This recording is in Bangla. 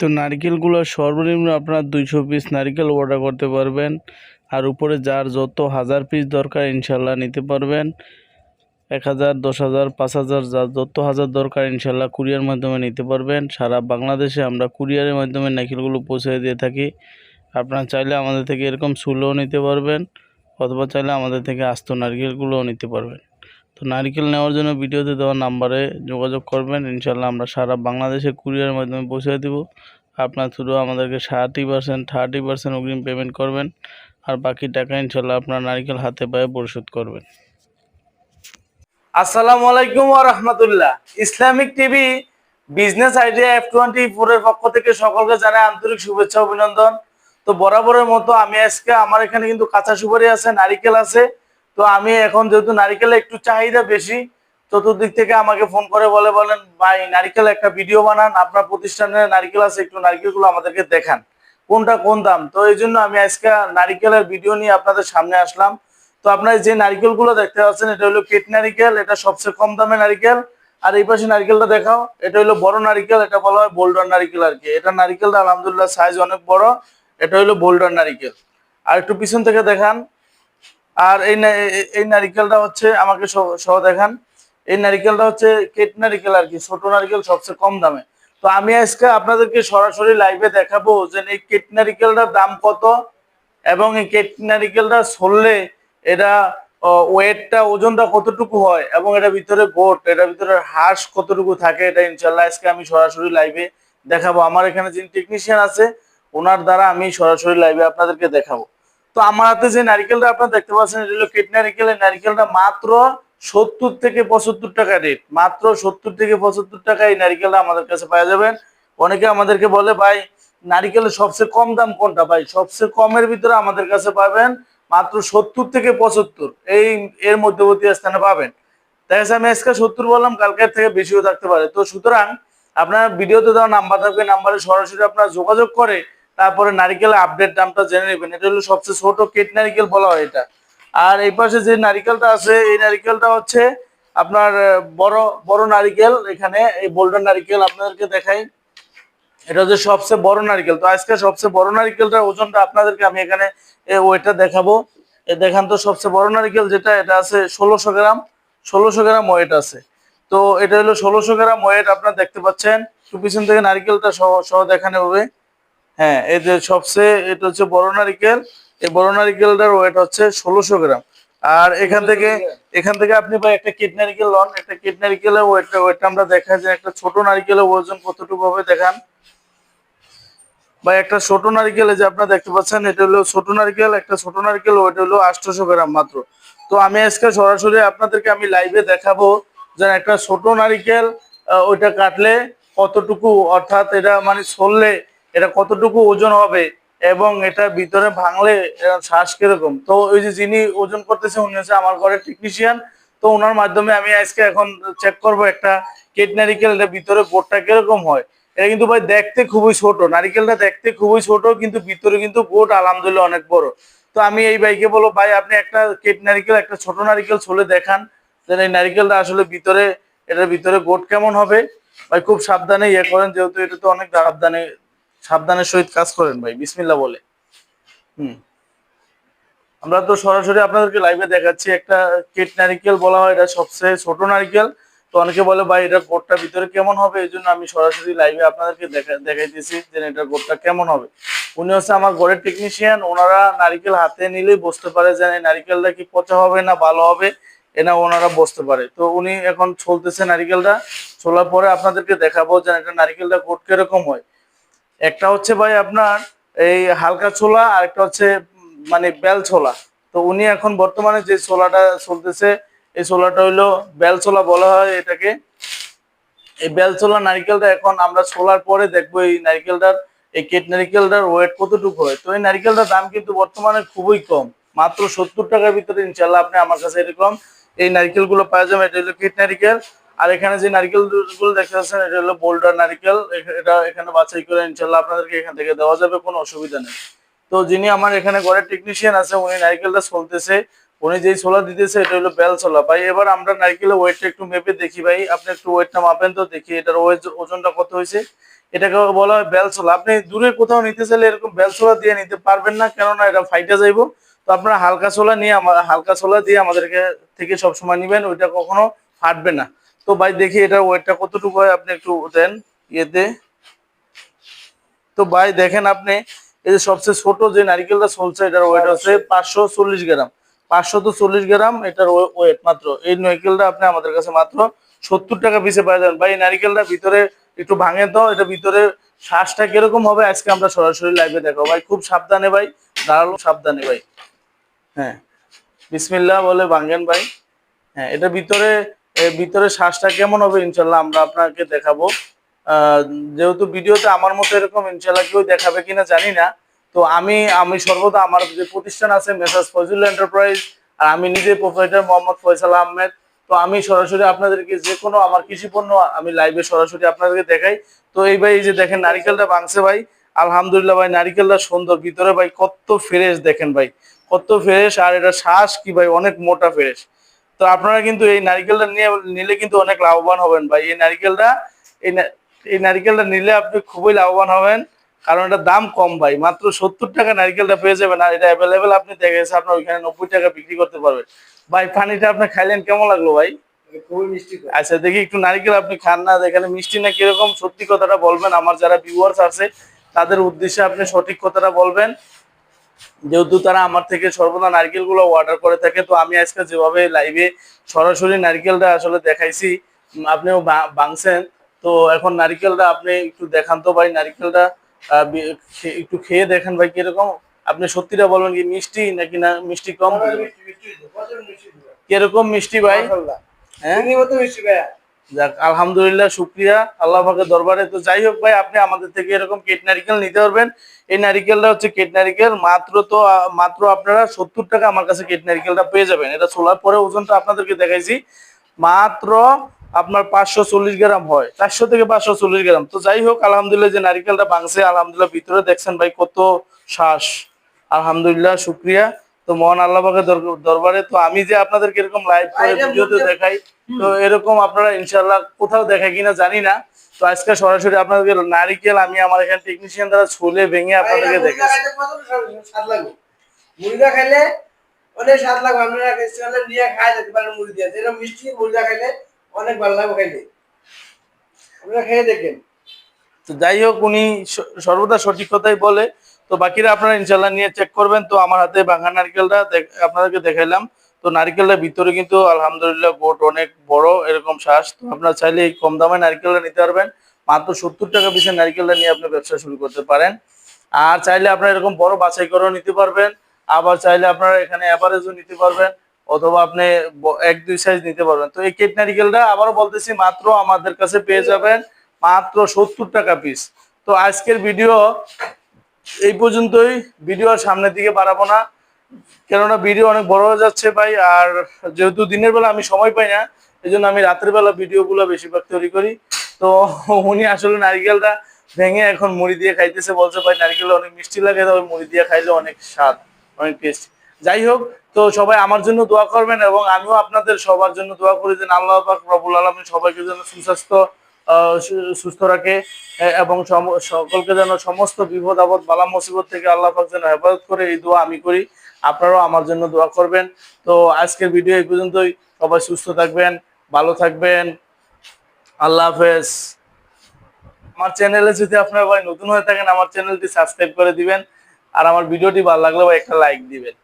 তো নারকেলগুলো সর্বনিম্ন আপনার দুইশো পিস নারকেল অর্ডার করতে পারবেন। আর উপরে যার যত হাজার পিস দরকার ইনশাল্লাহ নিতে পারবেন। এক হাজার, দশ হাজার, পাঁচ হাজার, যার যত হাজার দরকার ইনশাল্লাহ কুরিয়ার মাধ্যমে নিতে পারবেন। সারা বাংলাদেশে আমরা কুরিয়ারের মাধ্যমে নারকেলগুলো পৌঁছে দিয়ে থাকি। আপনারা চাইলে আমাদের থেকে এরকম সুলও নিতে পারবেন, অথবা চাইলে আমাদের থেকে আস্ত নারকেলগুলোও নিতে পারবেন। তো নারকেল নেওয়ার জন্য ভিডিওতে দেওয়া নাম্বারে যোগাযোগ করবেন। ইনশাল্লাহ আমরা সারা বাংলাদেশে কুরিয়ারের মাধ্যমে পৌঁছে দেবো। আপনার থ্রু আমাদেরকে ষাটটি পার্সেন্ট থার্টি পার্সেন্ট অগ্রিম পেমেন্ট করবেন। আর বাকি টাকা ইনশাল্লাহ আপনার নারকেল হাতে পায়ে পরিশোধ করবেন। আসসালামু আলাইকুম রাহমাতুল্লাহ। Islamic TV business idea F twenty ফোরের পক্ষ থেকে সকলকে জানাই আন্তরিক শুভেচ্ছা অভিনন্দন। তো বরাবরের মতো আমি আজকে, আমার এখানে কিন্তু কাঁচা সুপারি আছে, নারিকেল আছে। তো আমি এখন যেহেতু নারিকেলের একটু চাহিদা বেশি, চতুর্দিক থেকে আমাকে ফোন করে বলে, বলেন, ভাই, নারিকেল একটা ভিডিও বানান, আপনার প্রতিষ্ঠানে নারিকেল আছে, একটু নারিকেলগুলো আমাদেরকে দেখান। কোনটা কোন দাম? তো এই জন্য আমি আজকে নারিকেলের ভিডিও নিয়ে আপনাদের সামনে আসলাম। তো আপনার যে নারিকেলগুলো দেখতে পাচ্ছেন, এটা হলো কেট নারিকেল, এটা সবচেয়ে কম দামে নারিকেল। আর এই পাশে নারিকেলটা দেখাও, এটা হলো বড় নারিকেল, এটা বলা হয় বোল্ডার নারিকেল আর কি। এটা নারিকেলটা আলহামদুলিল্লাহ সাইজ অনেক বড়, এটা হলো বোল্ডার নারিকেল। আর একটু পিছন থেকে দেখান আর এই এই- নারিকেলটা হচ্ছে আমাকে সহ- দেখান। এই নারিকেলটা হচ্ছে কেট নারিকেল আর কি, ছোট নারিকেল সবচেয়ে কম দামে। তো আমি আজকে আপনাদেরকে সরাসরি লাইভে দেখাবো যে এই কেট নারিকেলটার দাম কত এবং এই কেট নারিকেলটা ছড়লে এটা ওয়েটটা, ওজনটা কতটুকু হয় এবং এটা ভিতরে গোট এটার ভিতরে হাঁস কতটুকু থাকে এটা ইনশাল্লাহ আজকে আমি সরাসরি লাইভে দেখাবো। আমার এখানে যিনি টেকনিশিয়ান আছে, ওনার দ্বারা আমি সরাসরি লাইভে আপনাদেরকে দেখাবো। তো আমার হাতে যে নারিকেলটা আপনারা দেখতে পাচ্ছেন, এটা হলো কেট নারিকেল। এই নারিকেলটা মাত্র সত্তর থেকে পঁচাত্তর টাকা রেট মাত্র সত্তর থেকে পঁচাত্তর টাকা এই নারিকেলটা আমাদের কাছে পাওয়া যাবেন। অনেকে আমাদেরকে বলে, ভাই, নারিকেলের সবচেয়ে কম দাম কোনটা? ভাই, সবচেয়ে কমের ভিতরে আমাদের কাছে পাবেন মাত্র সত্তর থেকে পঁচাত্তর। এই, এর মধ্যবর্তী স্থানে পাবেন। যাচ্ছে, আমি আজকে সত্তর বললাম কালকের থেকে বেশিও থাকতে পারে। তো সুতরাং আপনার ভিডিওতে দেওয়া নাম্বার থাকবে নাম্বারে সরাসরি আপনারা যোগাযোগ করে তারপরে নারিকেলের আপডেট দামটা জেনে নেবেন। এটা হলো সবচেয়ে ছোট কেট নারিকেল বলা হয় এটা। আর এই পাশে যে নারিকেলটা আছে, এই নারিকেলটা হচ্ছে আপনার বড় বড় নারিকেল এখানে, এই বোল্ডার নারিকেল আপনাদেরকে দেখাই। এটা হচ্ছে সবচেয়ে বড় নারকেল। তো আজকে সবচেয়ে বড় নারকেলটার ওজনটা আপনাদেরকে আমি এখানে ওয়েটটা দেখাবো। দেখান তো সবচেয়ে বড় নারকেল যেটা, এটা আছে ষোলোশো গ্রাম। ষোলোশো গ্রাম ওয়েট আছে। তো এটা হলো ষোলোশো গ্রাম ওয়েট, আপনারা দেখতে পাচ্ছেন। একটু থেকে নারকেলটা সহ সহ দেখানো হবে। হ্যাঁ এই যে সবচেয়ে এটা হচ্ছে বড় নারকেল। এই বড় নারকেলটার ওয়েট হচ্ছে ষোলোশো গ্রাম। আর এখান থেকে এখান থেকে আপনি ভাই একটা কিট নারিকেল লন। একটা কিট নারিকেলের ওয়েটটা ওয়েটটা আমরা দেখা যায় একটা ছোট নারিকেলের ওজন কতটুকু হবে দেখান। বা একটা ছোট নারকেল যে আপনারা দেখতে পাচ্ছেন এটা হলো ছোট নারকেল একটা ছোট নারকেল ওটা হলো আটশোশো গ্রাম মাত্র। তো আমি আজকে সরাসরি আপনাদেরকে আমি লাইভে দেখাবো যে একটা ছোট নারকেল ওইটা কাটলে কতটুকু অর্থাৎ এটা মানে ছললে এটা কতটুকু ওজন হবে এবং এটা ভিতরে ভাঙলে শ্বাস কীরকম? তো ওই যে যিনি ওজন করতেছে, উনি হচ্ছে আমার ঘরের টেকনিশিয়ান তো ওনার মাধ্যমে আমি আজকে এখন চেক করব একটা কেট নারিকেল, এটা ভিতরে গোটটা কীরকম হয়? এটা কিন্তু ভাই দেখতে খুবই ছোট, নারিকেলটা দেখতে খুবই ছোট, কিন্তু ভিতরে কিন্তু গোট আলহামদুলিল্লাহ অনেক বড়। তো আমি এই ভাইকে বলো ভাই আপনি একটা কেট নারিকেল, একটা ছোট নারিকেল ছলে দেখান যে এই নারিকেলটা আসলে ভিতরে, এটার ভিতরে গোট কেমন হবে। ভাই খুব সাবধানে ইয়ে করেন, যেহেতু এটা তো অনেক সাবধানে সাবধানের সহিত কাজ করেন ভাই বিসমিল্লা বলে। হুম। আমরা তো সরাসরি আপনাদেরকে লাইভে দেখাচ্ছি, একটা কেট নারিকেল বলা হয়, এটা সবচেয়ে ছোট নারিকেল। তো অনেকে বলে, ভাই, এটা গোটটা ভিতরে কেমন হবে? এই জন্য আমি সরাসরি লাইভে আপনাদেরকে দেখা, দেখাইতেছি যে এটা গোটটা কেমন হবে। উনি হচ্ছে আমার ঘরের টেকনিশিয়ান ওনারা নারিকেল হাতে নিলেই বসতে পারে যে নারিকেলটা কি পচা হবে না ভালো হবে এনা ওনারা বসতে পারে। তো উনি এখন চলতেছে নারিকেলটা, চলার পরে আপনাদেরকে দেখাবো যে এটা নারিকেলটা গোট কীরকম হয়। একটা হচ্ছে ভাই আপনার এই হালকা ছোলা, আর একটা হচ্ছে মানে বেল ছোলা। তো উনি এখন বর্তমানে যে ছোলাটা চলতেছে, এই ছোলাটা হইল বেল ছোলা বলা হয় এটাকে। এই বেল ছোলা নারিকেলটা এখন আমরা ছোলার পরে দেখব এই নারিকেলটার, এই কেট নারিকেলটার ওয়েট কতটুকু হয়। তো এই নারিকেলটার দাম কিন্তু বর্তমানে খুবই কম, মাত্র সত্তর টাকার ভিতরে ইনশাল্লাহ আপনি আমার কাছে এরকম এই নারিকেলগুলো পাওয়া যাবে। এটা হলো কেট নারিকেল আর এখানে যে নারিকেলগুলো দেখতে পাচ্ছেন, এটা হলো বোল্ডার নারিকেল। এটা এখানে বাছাই করে ইনশাল্লাহ আপনাদেরকে এখান থেকে দেওয়া যাবে, কোনো অসুবিধা নেই। তো যিনি আমার এখানে ঘরের টেকনিশিয়ান আছে, উনি নারিকেলটা চলতেছে উনি যেই ছোলা দিতেছে, এটা হলো বেল ছোলা। ভাই, এবার আমরা নারকেলের ওয়েটটা একটু মেপে দেখি, ভাই। আপনি একটু ওয়েটটা মাপেন তো, দেখি এটার ওয়েট ওজনটা কত হয়েছে। এটাকে বলা হয় বেল ছোলা। আপনি দূরে কোথাও নিতে চাইলে এরকম বেল ছোলা দিয়ে নিতে পারবেন না, কেননা এটা ফাইটা যাইবো। তো আপনারা হালকা ছোলা নিয়ে হালকা ছোলা দিয়ে আমাদেরকে থেকে সবসময় নিবেন, ওইটা কখনো ফাটবে না। তো ভাই দেখি এটার ওয়েটটা কতটুকু হয় আপনি একটু দেন ইয়েতে। তো ভাই দেখেন আপনি এই যে সবচেয়ে ছোট যে নারিকেলটা চলছে এটার ওয়েট হচ্ছে পাঁচশো চল্লিশ গ্রাম। পাঁচশো তো চল্লিশ গ্রাম এটার ওয়েট মাত্র। এই নারিকেলটা আপনি আমাদের কাছে মাত্র সত্তর টাকা পিসে পাই যাবেন ভাই এই নারিকেলটা ভিতরে একটু ভাঙে তো এটা ভিতরে শ্বাসটা কীরকম হবে আজকে আমরা সরাসরি লাইভে দেখো ভাই খুব সাবধানে ভাই দাঁড়াল সাবধানে ভাই। হ্যাঁ বিসমিল্লাহ বলে ভাঙেন ভাই। হ্যাঁ এটা ভিতরে এ, ভিতরে শ্বাসটা কেমন হবে ইনশাল্লাহ আমরা আপনাকে দেখাবো। যেহেতু ভিডিওতে আমার মতো এরকম ইনশাল্লাহ কেউ দেখাবে কিনা জানি না। তো আমি আমি সর্বদা আমার যে প্রতিষ্ঠান আছে মেসাজ ফজল এন্টারপ্রাইজ আর আমি নিজে প্রোপাইটার মোহাম্মদ ফয়সাল আহমেদ। তো আমি সরাসরি আপনাদেরকে যে কোনো আমার কৃষি পণ্য আমি লাইভে সরাসরি আপনাদেরকে দেখাই। তো এই ভাই এই যে দেখেন নারিকেলটা ভাঙছে ভাই। আলহামদুলিল্লাহ ভাই নারিকেলটা সুন্দর। ভিতরে ভাই কত ফ্রেশ দেখেন ভাই। কত ফ্রেশ আর এটা শ্বাস কি ভাই অনেক মোটা ফ্রেশ। তো আপনারা কিন্তু এই নারিকেলটা নিয়ে নিলে কিন্তু অনেক লাভবান হবেন ভাই। এই নারিকেলটা এই নারিকেলটা নিলে আপনি খুবই লাভবান হবেন। কারণ এটা দাম কম ভাই মাত্র সত্তর টাকা নারিকেলটা পেয়ে যাবেন আর এটা অ্যাভেলেবেল আপনি দেখে গেছে আপনার ওইখানে নব্বই টাকা বিক্রি করতে পারবেন। ভাই পানিটা আপনি খাইলেন কেমন লাগল ভাই? খুবই মিষ্টি। আচ্ছা দেখি একটু নারিকেল আপনি খান না এখানে মিষ্টি না কীরকম? সত্যি কথাটা বলবেন আমার যারা ভিউয়ার্স আছে তাদের উদ্দেশ্যে আপনি সঠিক কথাটা বলবেন। যেহেতু তারা আমার থেকে সর্বদা নারকেলগুলো অর্ডার করে থাকে তো আমি আজকে যেভাবে লাইভে সরাসরি নারকেলটা আসলে দেখাইছি আপনিও ভাঙছেন তো এখন নারকেলটা আপনি একটু দেখান তো ভাই নারকেলটা একটু খেয়ে দেখেন ভাই কীরকম আপনি সত্যিটা বলবেন কি মিষ্টি নাকি না মিষ্টি কম। কীরকম মিষ্টি ভাই। হ্যাঁ মিষ্টি ভাইয়া। যাক, আলহামদুলিল্লাহ, শুক্রিয়া। আল্লাহ পাকের দরবারে। তো যাই হোক ভাই, আপনি আমাদের থেকে এরকম কেট নারিকেল নিতে পারবেন। এই নারিকেলটা হচ্ছে কেট নারিকেল। মাত্র তো মাত্র আপনারা সত্তর টাকা আমার কাছে কেট নারিকেলটা পেয়ে যাবেন। এটা ছোলার পরে ওজনটা আপনাদেরকে দেখাইছি। মাত্র আপনার পাঁচশো চল্লিশ গ্রাম হয়। চারশো থেকে পাঁচশো চল্লিশ গ্রাম। তো যাই হোক, আলহামদুলিল্লাহ, যে নারিকেলটা ভাঙছে, আলহামদুলিল্লাহ, ভিতরে দেখছেন ভাই কত শ্বাস। আলহামদুলিল্লাহ, শুক্রিয়া। তো মহান আল্লাহ পাকের দর- দরবারে তো আমি যে আপনাদেরকে এরকম লাইভ করে ভিডিওতে দেখাই তো এরকম আপনারা ইনশাল্লাহ কোথাও দেখায় কিনা জানি না। তো আজকে সরাসরি আপনাদেরকে নারিকেল আমি আমার এখানে টেকনিশিয়ান দ্বারা ছুলে ভেঙে আপনাদেরকে দেখাচ্ছি। খাইলে অনেক স্বাদ লাগবে। আপনারা ফেস্টিভ্যালে নিয়ে খাই যেতে পারেন মুড়ি দিয়ে। যেরকম মিষ্টি মুড়িদা খাইলে অনেক ভালো লাগবে খাইলে আপনারা খেয়ে দেখেন। তো যাই হোক উনি সর্বদা সঠিক কথাই বলে। তো বাকিরা আপনারা ইনশাল্লাহ নিয়ে চেক করবেন। তো আমার হাতে ভাঙা নারকেলটা আপনাদেরকে দেখাইলাম। তো নারকেলটা ভিতরে কিন্তু আলহামদুলিল্লাহ গোট অনেক বড়, এরকম শ্বাস। তো আপনারা চাইলে এই কম দামে নারকেলটা নিতে পারবেন। মাত্র সত্তর টাকা পিসের নারকেলটা নিয়ে আপনি ব্যবসা শুরু করতে পারেন। আর চাইলে আপনারা এরকম বড় বাছাই করেও নিতে পারবেন। আবার চাইলে আপনারা এখানে অ্যাভারেজও নিতে পারবেন। অথবা আপনি এক, দুই সাইজ নিতে পারবেন। তো এই কেট নারিকেলটা আবারও বলতেছি, মাত্র আমাদের কাছে পেয়ে যাবেন। মাত্র সত্তর টাকা পিস তো আজকের ভিডিও এই পর্যন্তই। ভিডিও আর সামনের দিকে বাড়াবো না। কেননা ভিডিও অনেক বড় হয়ে যাচ্ছে ভাই, আর যেহেতু দিনের বেলা আমি সময় পাই না এই জন্য আমি রাতের বেলা ভিডিওগুলো বেশিরভাগ তৈরি করি। তো উনি আসলে নারিকেলটা ভেঙে এখন মুড়ি দিয়ে খাইতেছে, বলছে ভাই নারিকেল অনেক মিষ্টি লাগে, তবে মুড়ি দিয়ে খাইলে অনেক স্বাদ, অনেক টেস্ট যাই হোক, তো সবাই আমার জন্য দোয়া করবেন এবং আমিও আপনাদের সবার জন্য দোয়া করি যেন আল্লাহ পাক রবুল আলমী সবাইকে যেন সুস্বাস্থ্য সুস্থ রাখে এবং সকলকে যেন সমস্ত বিপদ আপদ, বালা মুসিবত থেকে আল্লাহ পাক যেন হেফাজত করে, এই দোয়া আমি করি। আপনারাও আমার জন্য দোয়া করবেন। তো আজকের ভিডিও এই পর্যন্তই। সবাই সুস্থ থাকবেন, ভালো থাকবেন। আল্লাহ হাফেজ। আমার চ্যানেলে যদি আপনারা ভাই নতুন হয়ে থাকেন, আমার চ্যানেলটি সাবস্ক্রাইব করে দিবেন। আর আমার ভিডিওটি ভালো লাগলে ভাই একটা লাইক দিবেন।